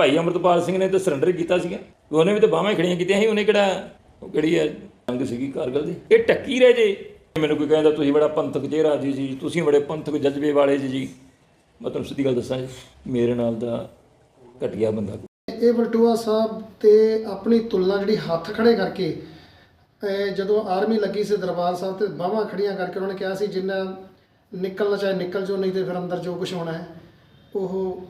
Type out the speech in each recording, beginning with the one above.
ਭਾਈ ਅਮਰਤਪਾਲ ਸਿੰਘ ਨੇ ਤਾਂ ਸਰੈਂਡਰ ਕੀਤਾ ਸੀਗਾ। ਉਹਨੇ ਵੀ ਤਾਂ ਬਾਹਾਂ ਖੜੀਆਂ ਕੀਤੀਆਂ ਸੀ, ਉਹਨੇ ਕਿਹੜਾ, ਉਹ ਕਿਹੜੀ ਹੈ, ਜੰਗ ਸੀਗੀ ਕਾਰਗਲ ਦੀ। ਇਹ ਟੱਕੀ ਰਹੇ ਜੇ। ਮੈਨੂੰ ਕੋਈ ਕਹਿੰਦਾ, ਤੁਸੀਂ ਬੜਾ ਪੰਥਕ ਚਿਹਰਾ ਜੀ ਜੀ, ਤੁਸੀਂ ਬੜੇ ਪੰਥਕ ਜਜ਼ਬੇ ਵਾਲੇ ਜੀ ਜੀ। ਮੈਂ ਤੁਹਾਨੂੰ ਸਿੱਧੀ ਗੱਲ ਦੱਸਾਂ ਜੀ, ਮੇਰੇ ਨਾਲ ਦਾ ਘਟੀਆ ਬੰਦਾ ਇਹ ਬਲਟੋਆ ਸਾਹਿਬ ਤੇ ਆਪਣੀ ਤੁਲਨਾ ਜਿਹੜੀ ਹੱਥ ਖੜੇ ਕਰਕੇ ਜਦੋਂ ਆਰਮੀ ਲੱਗੀ ਸੀ ਦਰਬਾਰ ਸਾਹਿਬ ਤੇ ਬਾਹਾਂ ਖੜੀਆਂ ਕਰਕੇ ਉਹਨਾਂ ਨੇ ਕਿਹਾ ਸੀ, ਜਿੰਨਾ ਨਿਕਲਣਾ ਚਾਹੇ ਨਿਕਲ ਜੋ ਨਹੀਂ ਤੇ ਫਿਰ ਅੰਦਰ ਜੋ ਕੁਝ ਹੋਣਾ ਹੈ, ਉਹ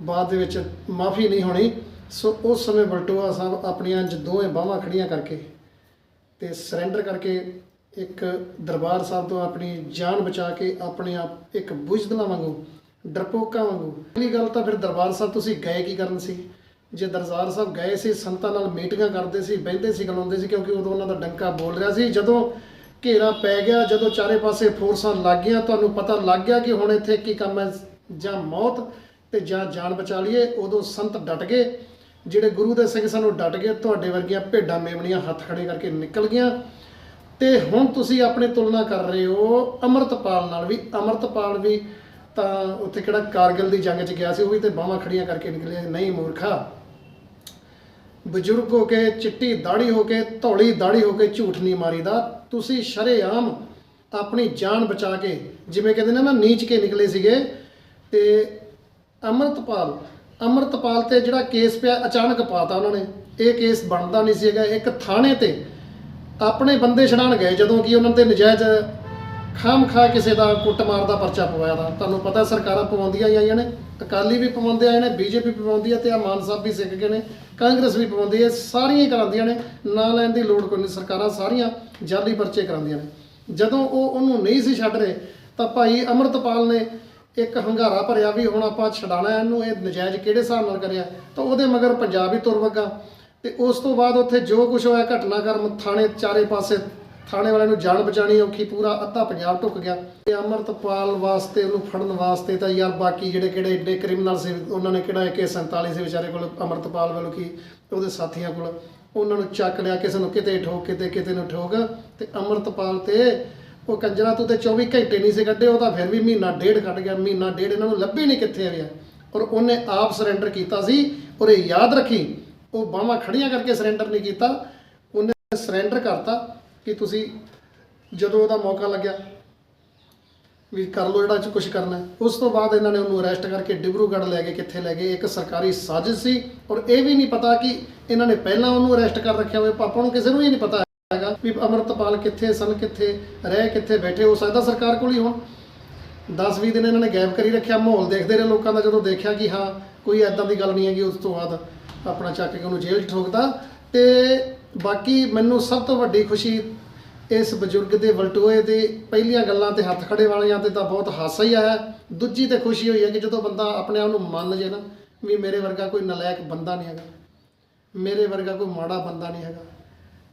ਬਾਅਦ ਦੇ ਵਿੱਚ ਮਾਫੀ ਨਹੀਂ ਹੋਣੀ। ਸੋ ਉਸ ਸਮੇਂ ਬਲਟੋਆ ਸਾਹਿਬ ਆਪਣੀਆਂ ਜ- ਦੋਵੇਂ ਬਾਹਾਂ ਖੜੀਆਂ ਕਰਕੇ ਤੇ ਸਰੈਂਡਰ ਕਰਕੇ ਇੱਕ ਦਰਬਾਰ ਸਾਹਿਬ ਤੋਂ ਆਪਣੀ ਜਾਨ ਬਚਾ ਕੇ ਆਪਣੇ ਆਪ ਇੱਕ ਬੁਝਦਲਾ ਵਾਂਗੂ, ਡਰਪੋਕਾ ਵਾਂਗੂ। ਪਹਿਲੀ ਗੱਲ ਤਾਂ ਫਿਰ ਦਰਬਾਰ ਸਾਹਿਬ ਤੁਸੀਂ ਗਏ ਕੀ ਕਰਨ ਸੀ? ਜੇ ਦਰਬਾਰ ਸਾਹਿਬ ਗਏ ਸੀ, ਸੰਤਾਂ ਨਾਲ ਮੀਟਿੰਗਾਂ ਕਰਦੇ ਸੀ, ਬਹਿੰਦੇ ਸੀ, ਗਲਾਉਂਦੇ ਸੀ, ਕਿਉਂਕਿ ਉਦੋਂ ਉਹਨਾਂ ਦਾ ਡੰਕਾ ਬੋਲ ਰਿਹਾ ਸੀ। ਜਦੋਂ ਘੇਰਾ ਪੈ ਗਿਆ, ਜਦੋਂ ਚਾਰੇ ਪਾਸੇ ਫੋਰਸਾਂ ਲੱਗ ਗਈਆਂ, ਤੁਹਾਨੂੰ ਪਤਾ ਲੱਗ ਗਿਆ ਕਿ ਹੁਣ ਇੱਥੇ ਕੀ ਕੰਮ ਹੈ ਜਾਂ ਮੌਤ। ਤੇ ਜਾਂ ਜਾਨ ਬਚਾ ਲਈਏ, ਉਦੋਂ ਸੰਤ ਡਟ ਗਏ। ਜਿਹੜੇ ਗੁਰੂ ਦੇ ਸਿੰਘ ਸਾਨੂੰ ਡਟ ਗਏ, ਤੁਹਾਡੇ ਵਰਗੀਆਂ ਭੇਡਾਂ ਮੇਮਣੀਆਂ ਹੱਥ ਖੜੇ ਕਰਕੇ ਨਿਕਲ ਗਈਆਂ। ਤੇ ਹੁਣ ਤੁਸੀਂ ਆਪਣੀ ਤੁਲਨਾ ਕਰ ਰਹੇ ਹੋ ਅਮਰਤਪਾਲ ਨਾਲ ਵੀ। ਅਮਰਤਪਾਲ ਵੀ ਤਾਂ ਉੱਥੇ ਕਿਹੜਾ ਕਾਰਗਿਲ ਦੀ ਜੰਗ 'ਚ ਗਿਆ ਸੀ, ਉਹ ਵੀ ਤੇ ਬਾਹਾਂ ਖੜੀਆਂ ਕਰਕੇ ਨਿਕਲਿਆ। ਨਹੀਂ ਮੂਰਖਾ। ਬਜ਼ੁਰਗ ਹੋ ਕੇ ਚਿੱਟੀ ਦਾੜੀ ਹੋ ਕੇ, ਧੌਲੀ ਦਾੜੀ ਹੋ ਕੇ ਝੂਠ ਨਹੀਂ ਮਾਰੀਦਾ। ਤੁਸੀਂ ਸ਼ਰੇਆਮ ਆਪਣੀ ਜਾਨ ਬਚਾ ਕੇ, ਜਿਵੇਂ ਕਹਿੰਦੇ ਨੇ ਨਾ, ਨੀਚ ਕੇ ਨਿਕਲੇ ਸੀਗੇ। ਤੇ ਅਮਰਤਪਾਲ। ਅਮਰਤਪਾਲ ਤੇ ਜਿਹੜਾ ਕੇਸ ਪਿਆ, ਅਚਾਨਕ ਪਾਤਾ ਉਹਨਾਂ ਨੇ। ਇਹ ਕੇਸ ਬਣਦਾ ਨਹੀਂ ਸੀਗਾ। ਇੱਕ ਥਾਣੇ ਤੇ ਆਪਣੇ ਬੰਦੇ ਛਡਾਣ ਗਏ, ਜਦੋਂ ਕਿ ਉਹਨਾਂ ਤੇ ਨਜਾਇਜ਼ ਖਾਮ ਖਾ ਕਿਸੇ ਦਾ ਕੁੱਟਮਾਰ ਦਾ ਪਰਚਾ ਪਵਾਇਆ ਦਾ ਤੁਹਾਨੂੰ ਪਤਾ ਸਰਕਾਰਾਂ ਪਵਾਉਂਦੀਆਂ ਹੀ ਆਈਆਂ ਨੇ। ਅਕਾਲੀ ਵੀ ਪਵਾਉਂਦੇ ਆਏ ਨੇ, ਬੀਜੇਪੀ ਪਵਾਉਂਦੀ ਹੈ ਤੇ ਆ ਮਾਨ ਸਾਹਿਬ ਵੀ ਸਿੱਖ ਗਏ ਨੇ। ਕਾਂਗਰਸ ਵੀ ਪਵਾਉਂਦੀ ਹੈ ਸਾਰੀਆਂ ਹੀ ਕਰਾਉਂਦੀਆਂ ਨੇ। ਨਾ ਲੈਣ ਦੀ ਲੋੜ ਕੋਈ ਨਹੀਂ। ਸਰਕਾਰਾਂ ਸਾਰੀਆਂ ਜਾਲੀ ਪਰਚੇ ਕਰਾਉਂਦੀਆਂ ਨੇ। ਜਦੋਂ ਉਹ ਉਹਨੂੰ ਨਹੀਂ ਸੀ ਛੱਡ ਰਹੇ, ਤਾਂ ਭਾਈ ਅਮਰਤਪਾਲ ਨੇ ਇੱਕ ਹੰਗਾਰਾ ਭਰਿਆ ਵੀ ਹੁਣ ਆਪਾਂ ਛਡਾਣਾ ਇਹਨੂੰ, ਇਹ ਨਜਾਇਜ਼ ਕਿਹੜੇ ਹਿਸਾਬ ਨਾਲ ਕਰਿਆ? ਤਾਂ ਉਹਦੇ ਮਗਰ ਪੰਜਾਬ ਹੀ ਤੁਰ ਵਗਾ। ਤੇ ਉਸ ਤੋਂ ਬਾਅਦ ਉੱਥੇ ਜੋ ਕੁਝ ਹੋਇਆ ਘਟਨਾਕ੍ਰਮ ਥਾਣੇ ਚਾਰੇ ਪਾਸੇ ਥਾਣੇ ਵਾਲਿਆਂ ਨੂੰ ਜਾਨ ਬਚਾਣੀ ਔਖੀ, ਪੂਰਾ ਅੱਧਾ ਪੰਜਾਬ ਟੁੱਕ ਗਿਆ। ਤੇ ਅਮਰਤਪਾਲ ਵਾਸਤੇ, ਉਹਨੂੰ ਫੜਨ ਵਾਸਤੇ ਤਾਂ ਯਾਰ ਬਾਕੀ ਜਿਹੜੇ ਕਿਹੜੇ ਏਡੇ ਕ੍ਰਿਮੀਨਲ ਸੀ, ਉਹਨਾਂ ਨੇ ਕਿਹੜਾ AK47 ਸੀ ਵਿਚਾਰੇ ਕੋਲ, ਅਮਰਤਪਾਲ ਵੱਲੋਂ ਕੀ, ਉਹਦੇ ਸਾਥੀਆਂ ਕੋਲ। ਉਹਨਾਂ ਨੂੰ ਚੱਕ ਲਿਆ, ਕਿਸੇ ਨੂੰ ਕਿਤੇ ਠੋਕ, ਕਿਤੇ ਕਿਤੇ ਨੂੰ ਠੋਕ। ਤੇ ਅਮਰਤਪਾਲ ਤੇ ਉਹ ਕੰਜਰਾ ਤੂੰ ਤੇ 24 ਘੰਟੇ ਨਹੀਂ ਸੀ ਕੱਢੇ, ਉਹ ਤਾਂ ਫਿਰ ਵੀ ਮਹੀਨਾ ਡੇਢ ਕੱਢ ਗਿਆ, ਮਹੀਨਾ ਡੇਢ ਇਹਨਾਂ ਨੂੰ ਲੱਭੇ ਨਹੀਂ ਕਿੱਥੇ ਗਿਆ ਔਰ ਉਹਨੇ ਆਪ ਸਰੈਂਡਰ ਕੀਤਾ ਸੀ, ਔਰ ਇਹ ਯਾਦ ਰੱਖੀ, ਉਹ ਬਾਹਾਂ ਖੜੀਆਂ ਕਰਕੇ ਸਰੈਂਡਰ ਨਹੀਂ ਕੀਤਾ। ਉਹਨੇ ਸਰੈਂਡਰ ਕਰਤਾ ਕਿ ਤੁਸੀਂ ਜਦੋਂ ਉਹਦਾ ਮੌਕਾ ਲੱਗਿਆ ਵੀ ਕਰ ਲੋ ਜਿਹੜਾ ਚ ਕੁਝ ਕਰਨਾ ਉਸ ਤੋਂ ਬਾਅਦ ਇਹਨਾਂ ਨੇ ਉਹਨੂੰ ਅਰੈਸਟ ਕਰਕੇ ਡਿਬਰੂਗੜ੍ਹ ਲੈ ਗਏ, ਕਿੱਥੇ ਲੈ ਗਏ, ਇੱਕ ਸਰਕਾਰੀ ਸਾਜ਼ਿਸ਼ ਸੀ। ਔਰ ਇਹ ਵੀ ਨਹੀਂ ਪਤਾ ਕਿ ਇਹਨਾਂ ਨੇ ਪਹਿਲਾਂ ਉਹਨੂੰ ਅਰੈਸਟ ਕਰ ਰੱਖਿਆ ਹੋਵੇ ਪਾਪਾ ਨੂੰ ਕਿਸੇ ਨੂੰ ਹੀ ਨਹੀਂ ਪਤਾ ਹੈਗਾ ਵੀ ਅਮਰਤਪਾਲ ਕਿੱਥੇ ਸਨ, ਕਿੱਥੇ ਰਹਿ, ਕਿੱਥੇ ਬੈਠੇ, ਹੋ ਸਕਦਾ ਸਰਕਾਰ ਕੋਲ ਹੀ ਹੋਣ। 10-20 ਦਿਨ ਇਹਨਾਂ ਨੇ ਗਾਇਬ ਕਰੀ ਰੱਖਿਆ, ਮਾਹੌਲ ਦੇਖਦੇ ਰਹੇ ਲੋਕਾਂ ਦਾ ਜਦੋਂ ਦੇਖਿਆ ਕਿ ਹਾਂ, ਕੋਈ ਐਦਾਂ ਦੀ ਗੱਲ ਨਹੀਂ ਹੈਗੀ, ਉਸ ਤੋਂ ਬਾਅਦ ਆਪਣਾ ਚੱਕ ਕੇ ਉਹਨੂੰ ਜੇਲ੍ਹ 'ਚ ਠੋਕਦਾ ਤੇ ਬਾਕੀ ਮੈਨੂੰ ਸਭ ਤੋਂ ਵੱਡੀ ਖੁਸ਼ੀ ਇਸ ਬਜ਼ੁਰਗ ਦੇ ਵਲਟੋਏ ਦੇ ਪਹਿਲੀਆਂ ਗੱਲਾਂ ਤੇ ਹੱਥ ਖੜੇ ਵਾਲਿਆਂ ਤੇ ਤਾਂ ਬਹੁਤ ਹਾਸਾ ਹੀ ਆਇਆ। ਦੂਜੀ ਤੇ ਖੁਸ਼ੀ ਹੋਈ ਹੈ ਕਿ ਜਦੋਂ ਬੰਦਾ ਆਪਣੇ ਆਪ ਨੂੰ ਮੰਨ ਜੇ ਨਾ, ਵੀ ਮੇਰੇ ਵਰਗਾ ਕੋਈ ਨਲਾਇਕ ਬੰਦਾ ਨਹੀਂ ਹੈਗਾ, ਮੇਰੇ ਵਰਗਾ ਕੋਈ ਮਾੜਾ ਬੰਦਾ ਨਹੀਂ ਹੈਗਾ।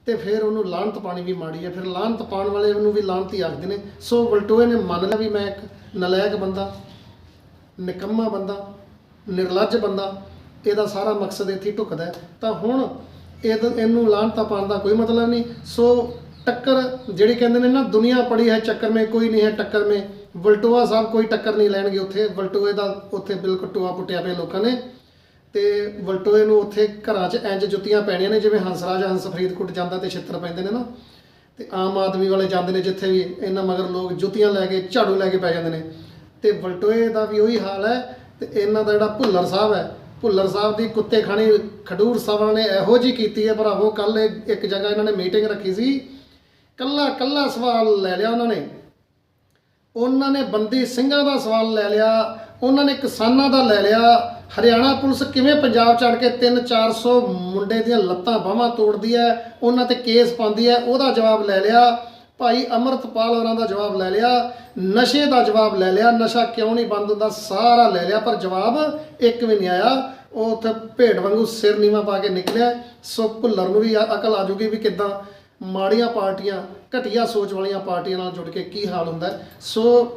ਤੇ ਫਿਰ ਉਹਨੂੰ ਲਾਹਨਤ ਪਾਣੀ ਵੀ ਮਾੜੀ ਹੈ, ਫਿਰ ਲਾਹਨਤ ਪਾਉਣ ਵਾਲੇ ਉਹਨੂੰ ਵੀ ਲਾਹਨਤੀ ਆਖਦੇ ਨੇ। ਸੋ ਵਲਟੋਏ ਨੇ ਮੰਨ ਲਿਆ ਵੀ ਮੈਂ ਇੱਕ ਨਲਾਇਕ ਬੰਦਾ, ਨਿਕੰਮਾ ਬੰਦਾ, ਨਿਰਲੱਜ ਬੰਦਾ, ਇਹਦਾ ਸਾਰਾ ਮਕਸਦ ਇੱਥੇ ਹੀ ਢੁਕਦਾ ਤਾਂ ਹੁਣ ਇਹ ਇਹਨੂੰ ਲਾਹਨਤਾ ਪਾਉਣ ਦਾ ਕੋਈ ਮਤਲਬ ਨਹੀਂ। ਸੋ ਟੱਕਰ ਜਿਹੜੀ ਕਹਿੰਦੇ ਨੇ ਨਾ, ਦੁਨੀਆ ਪੜੀ ਹੈ ਚੱਕਰ ਮੇ, ਕੋਈ ਨਹੀਂ ਹੈ ਟੱਕਰ ਮੇ। ਵਲਟੋਆ ਸਾਹਿਬ ਕੋਈ ਟੱਕਰ ਨਹੀਂ ਲੈਣਗੇ ਉੱਥੇ। ਵਲਟੋਏ ਦਾ ਉੱਥੇ ਬਿਲਕੁਲ ਟੋਆ ਪੁੱਟਿਆ ਪਿਆ ਲੋਕਾਂ ਨੇ। ਤੇ ਵਲਟੋਏ ਨੂੰ ਉੱਥੇ ਘਰਾਂ 'ਚ ਇੰਜ ਜੁੱਤੀਆਂ ਪੈਣੀਆਂ ਨੇ, ਜਿਵੇਂ ਹੰਸਰਾਜ ਹੰਸ ਫਰੀਦਕੋਟ ਜਾਂਦਾ ਤੇ ਛਿੱਤਰ ਪੈਂਦੇ ਨੇ ਨਾ। ਤੇ ਆਮ ਆਦਮੀ ਵਾਲੇ ਜਾਂਦੇ ਨੇ ਜਿੱਥੇ ਵੀ, ਇਹਨਾਂ ਮਗਰ ਲੋਕ ਜੁੱਤੀਆਂ ਲੈ ਕੇ, ਝਾੜੂ ਲੈ ਕੇ ਪੈ ਜਾਂਦੇ ਨੇ। ਤੇ ਵਲਟੋਏ ਦਾ ਵੀ ਉਹੀ ਹਾਲ ਹੈ, ਤੇ ਇਹਨਾਂ ਦਾ ਜਿਹੜਾ ਭੁੱਲਰ ਸਾਹਿਬ ਹੈ, ਭੁੱਲਰ ਸਾਹਿਬ ਦੀ ਕੁੱਤੇ ਖਾਣੀ ਖਡੂਰ ਸਾਹਿਬਾਂ ਨੇ ਇਹੋ ਜੀ ਕੀਤੀ ਹੈ ਭਰਾਵੋ ਕੱਲ ਇੱਕ ਜਗ੍ਹਾ ਇਹਨਾਂ ਨੇ ਮੀਟਿੰਗ ਰੱਖੀ ਸੀ। ਕੱਲਾ ਕੱਲਾ ਸਵਾਲ ਲੈ ਲਿਆ ਉਹਨਾਂ ਨੇ। ਉਹਨਾਂ ਨੇ ਬੰਦੀ ਸਿੰਘਾਂ ਦਾ ਸਵਾਲ ਲੈ ਲਿਆ ਉਹਨਾਂ ਨੇ ਕਿਸਾਨਾਂ ਦਾ ਲੈ ਲਿਆ। ਹਰਿਆਣਾ ਪੁਲਿਸ ਕਿਵੇਂ ਪੰਜਾਬ ਚੜ ਕੇ 3-400 ਮੁੰਡੇ ਦੀਆਂ ਲੱਤਾਂ ਬਾਹਾਂ ਤੋੜਦੀ ਹੈ, ਉਹਨਾਂ ਤੇ ਕੇਸ ਪਾਉਂਦੀ ਹੈ, ਉਹਦਾ ਜਵਾਬ ਲੈ ਲਿਆ। ਭਾਈ ਅਮਰਤਪਾਲ ਹੋਰਾਂ ਦਾ ਜਵਾਬ ਲੈ ਲਿਆ, ਨਸ਼ੇ ਦਾ ਜਵਾਬ ਲੈ ਲਿਆ, ਨਸ਼ਾ ਕਿਉਂ ਨਹੀਂ ਬੰਦ ਹੁੰਦਾ, ਸਾਰਾ ਲੈ ਲਿਆ, ਪਰ ਜਵਾਬ ਇੱਕ ਵੀ ਨਹੀਂ ਆਇਆ। ਉਹ ਉੱਥੇ ਭੇਡ ਵਾਂਗੂ ਸਿਰ ਨੀਵਾ ਪਾ ਕੇ ਨਿਕਲਿਆ। ਸੋ ਭੁੱਲਰ ਨੂੰ ਵੀ ਅ- ਅਕਲ ਆ ਜੂਗੀ ਵੀ ਕਿਦਾਂ ਮਾੜੀਆਂ ਪਾਰਟੀਆਂ, ਘਟੀਆ ਸੋਚ ਵਾਲੀਆਂ ਪਾਰਟੀਆਂ ਨਾਲ ਜੁੜ ਕੇ ਕੀ ਹਾਲ ਹੁੰਦਾ ਸੋ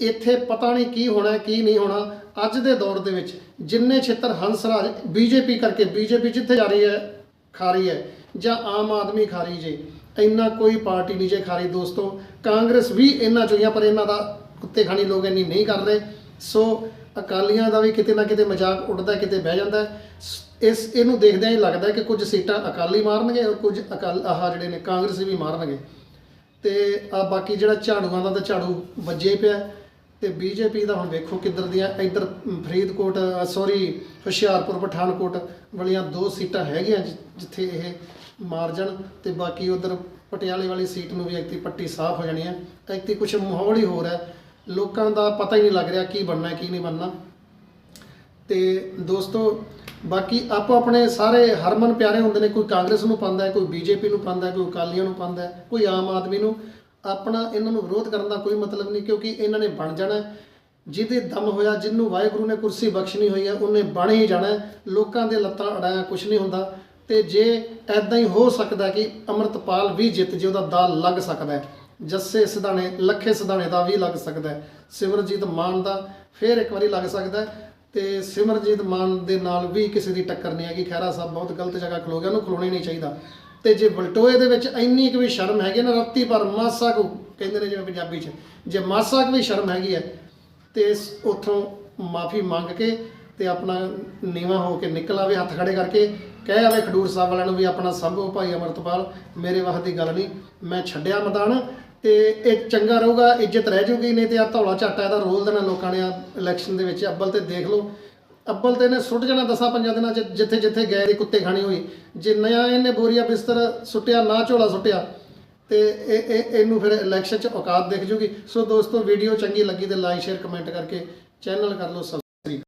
ਇੱਥੇ ਪਤਾ ਨਹੀਂ ਕੀ ਹੋਣਾ, ਕੀ ਨਹੀਂ ਹੋਣਾ। ਅੱਜ ਦੇ ਦੌਰ ਦੇ ਵਿੱਚ ਜਿੰਨੇ ਛੇਤਰ ਛਿੱਤਰ ਹੰਸਰਾਜ ਬੀਜੇਪੀ ਕਰਕੇ, ਬੀਜੇਪੀ ਜਿੱਥੇ ਜਾ ਰਹੀ ਹੈ, ਖਾ ਰਹੀ ਹੈ, ਜਾਂ ਆਮ ਆਦਮੀ ਖਾ ਰਹੀ ਜੇ, ਇੰਨਾ ਕੋਈ ਪਾਰਟੀ ਨਹੀਂ ਜੇ ਖਾ ਰਹੀ ਦੋਸਤੋ। ਕਾਂਗਰਸ ਵੀ ਇੰਨਾ ਚੋਈਆਂ, ਪਰ ਇਹਨਾਂ ਦਾ ਕੁੱਤੇ ਖਾਣੀ ਲੋਕ ਇੰਨੀ ਨਹੀਂ ਕਰ ਰਹੇ। ਸੋ ਅਕਾਲੀਆਂ ਦਾ ਵੀ ਕਿਤੇ ਨਾ ਕਿਤੇ ਮਜ਼ਾਕ ਉੱਡਦਾ, ਕਿਤੇ ਬਹਿ ਜਾਂਦਾ ਸ- ਇਸ, ਇਹਨੂੰ ਦੇਖਦਿਆਂ ਹੀ ਲੱਗਦਾ ਕਿ ਕੁਝ ਸੀਟਾਂ ਅਕਾਲੀ ਮਾਰਨਗੇ ਔਰ ਕੁਝ ਅਕਾਲ, ਆਹ ਜਿਹੜੇ ਨੇ ਕਾਂਗਰਸੀ ਵੀ ਮਾਰਨਗੇ। ਤੇ ਆ ਬਾਕੀ ਜਿਹੜਾ ਝਾੜੂਆਂ ਦਾ ਤਾਂ ਝਾੜੂ ਵੱਜੇ ਪਿਆ ਤੇ ਬੀਜੇਪੀ ਦਾ ਹੁਣ ਵੇਖੋ ਕਿੱਧਰ ਦੀਆਂ, ਇੱਧਰ ਫਰੀਦਕੋਟ ਸੌਰੀ ਹੁਸ਼ਿਆਰਪੁਰ, ਪਠਾਨਕੋਟ ਵਾਲੀਆਂ ਦੋ ਸੀਟਾਂ ਹੈਗੀਆਂ ਜਿੱਥੇ ਇਹ ਮਾਰ ਜਾਣ ਤੇ ਬਾਕੀ ਉਧਰ ਪਟਿਆਲੇ ਵਾਲੀ ਸੀਟ ਨੂੰ ਵੀ ਐਕਤੀ ਪੱਟੀ ਸਾਫ਼ ਹੋ ਜਾਣੀ ਹੈ। ਐਕਤੀ ਕੁਝ ਮਾਹੌਲ ਹੀ ਹੋ। ਰਿਹਾ ਲੋਕਾਂ ਦਾ ਪਤਾ ਹੀ ਨਹੀਂ ਲੱਗ ਰਿਹਾ ਕੀ ਬਣਨਾ, ਕੀ ਨਹੀਂ ਬਣਨਾ। ਤੇ ਦੋਸਤੋ, ਬਾਕੀ ਆਪੋ ਆਪਣੇ ਸਾਰੇ ਹਰਮਨ ਪਿਆਰੇ ਹੁੰਦੇ ਨੇ, ਕੋਈ ਕਾਂਗਰਸ ਨੂੰ ਪਾਉਂਦਾ ਹੈ, ਕੋਈ ਬੀਜੇਪੀ ਨੂੰ ਪਾਉਂਦਾ ਹੈ, ਕੋਈ ਅਕਾਲੀਆਂ ਨੂੰ ਪਾਉਂਦਾ ਹੈ, ਕੋਈ ਆਮ ਆਦਮੀ ਨੂੰ। ਆਪਣਾ ਇਹਨਾਂ ਨੂੰ ਵਿਰੋਧ ਕਰਨ ਦਾ ਕੋਈ ਮਤਲਬ ਨਹੀਂ, ਕਿਉਂਕਿ ਇਹਨਾਂ ਨੇ ਬਣ ਜਾਣਾ ਜਿਹਦੇ ਦਮ ਹੋਇਆ, ਜਿਹਨੂੰ ਵਾਹਿਗੁਰੂ ਨੇ ਕੁਰਸੀ ਬਖਸ਼ਣੀ ਹੋਈ ਹੈ, ਉਹਨੇ ਬਣ ਹੀ ਜਾਣਾ ਲੋਕਾਂ ਦੇ ਲੱਤਾਂ ਅੜਾਇਆ ਕੁਝ ਨਹੀਂ ਹੁੰਦਾ। ਤੇ ਜੇ ਐਦਾਂ ਹੀ ਹੋ ਸਕਦਾ ਕਿ ਅਮਰਤਪਾਲ ਵੀ ਜਿੱਤ ਜੇ, ਉਹਦਾ ਦਾਲ ਲੱਗ ਸਕਦਾ ਹੈ। ਜੱਸੇ ਸਿਧਾਣੇ, ਲੱਖੇ ਸਿਧਾਣੇ ਦਾ ਵੀ ਲੱਗ ਸਕਦਾ ਸਿਮਰਜੀਤ ਮਾਨ ਦਾ ਫੇਰ ਇੱਕ ਵਾਰੀ ਲੱਗ ਸਕਦਾ ਹੈ। ਤੇ ਸਿਮਰਜੀਤ ਮਾਨ ਦੇ ਨਾਲ ਵੀ ਕਿਸੇ ਦੀ ਟੱਕਰ ਨਹੀਂ ਹੈਗੀ। ਖਹਿਰਾ ਸਾਹਿਬ ਬਹੁਤ ਗਲਤ ਜਗ੍ਹਾ ਖਲੋ ਗਿਆ, ਉਹਨੂੰ ਖਲੋਣਾ ਨਹੀਂ ਚਾਹੀਦਾ। ਤੇ ਜੇ ਬਲਟੋਏ ਦੇ ਵਿੱਚ ਇੰਨੀ ਕੁ ਵੀ ਸ਼ਰਮ ਹੈਗੀ ਨਾ ਰੱਤੀ ਪਰ ਮਾਸਾ ਕੁ, ਕਹਿੰਦੇ ਨੇ ਜਿਵੇਂ ਪੰਜਾਬੀ 'ਚ, ਜੇ ਮਾਸਾ ਕੁ ਵੀ ਸ਼ਰਮ ਹੈਗੀ ਹੈ ਤੇ ਇਸ ਉਥੋਂ ਮਾਫੀ ਮੰਗ ਕੇ ਤੇ ਆਪਣਾ ਨੀਵਾ ਹੋ ਕੇ ਨਿਕਲ ਆਵੇ, ਹੱਥ ਖੜੇ ਕਰਕੇ, ਕਹਿ ਆਵੇ ਖਡੂਰ ਸਾਹਿਬ ਵਾਲਿਆਂ ਨੂੰ ਵੀ ਆਪਣਾ ਸੰਭੋ ਭਾਈ ਅਮਰਤਪਾਲ, ਮੇਰੇ ਵਾਹ ਦੀ ਗੱਲ ਨਹੀਂ, ਮੈਂ ਛੱਡਿਆ ਮੈਦਾਨ ਤੇ ਇਹ ਚੰਗਾ ਰਹੂਗਾ, ਇੱਜ਼ਤ ਰਹਿ ਜੂਗੀ, ਨਹੀਂ ਤੇ ਆ ਧੌਲਾ ਝਾਟਾ ਇਹਦਾ ਰੋਲ ਦੇਣਾ ਲੋਕਾਂ ਨੇ ਇਲੈਕਸ਼ਨ ਦੇ ਵਿੱਚ ਅੱਬਲ ਤੇ ਦੇਖ ਲਓ। ਅੱਬਲ ਤੇ ਇਹਨੇ ਸੁੱਟ ਜਾਣਾ ਦਸਾਂ ਪੰਜਾਂ ਦਿਨਾਂ ਚ, ਜਿੱਥੇ ਜਿੱਥੇ ਗਏ ਦੀ ਕੁੱਤੇ ਖਾਣੀ ਹੋਈ। ਜੇ ਨया ਇਹਨੇ ਬੋਰੀਆ ਬਿਸਤਰ ਸੁੱਟਿਆ, ਨਾ ਝੋਲਾ ਸੁੱਟਿਆ, ਤੇ ਇਹ ਇਹ, ਇਹਨੂੰ ਫਿਰ ਇਲੈਕਸ਼ਨ ਚ ਔਕਾਤ ਦੇਖ ਜੂਗੀ। ਸੋ ਦੋਸਤੋ ਵੀਡੀਓ ਚੰਗੀ ਲੱਗੀ ਤੇ ਲਾਈਕ ਸ਼ੇਅਰ ਕਮੈਂਟ ਕਰਕੇ ਚੈਨਲ ਕਰ ਲਓ ਸਬਸਕ੍ਰਾਈਬ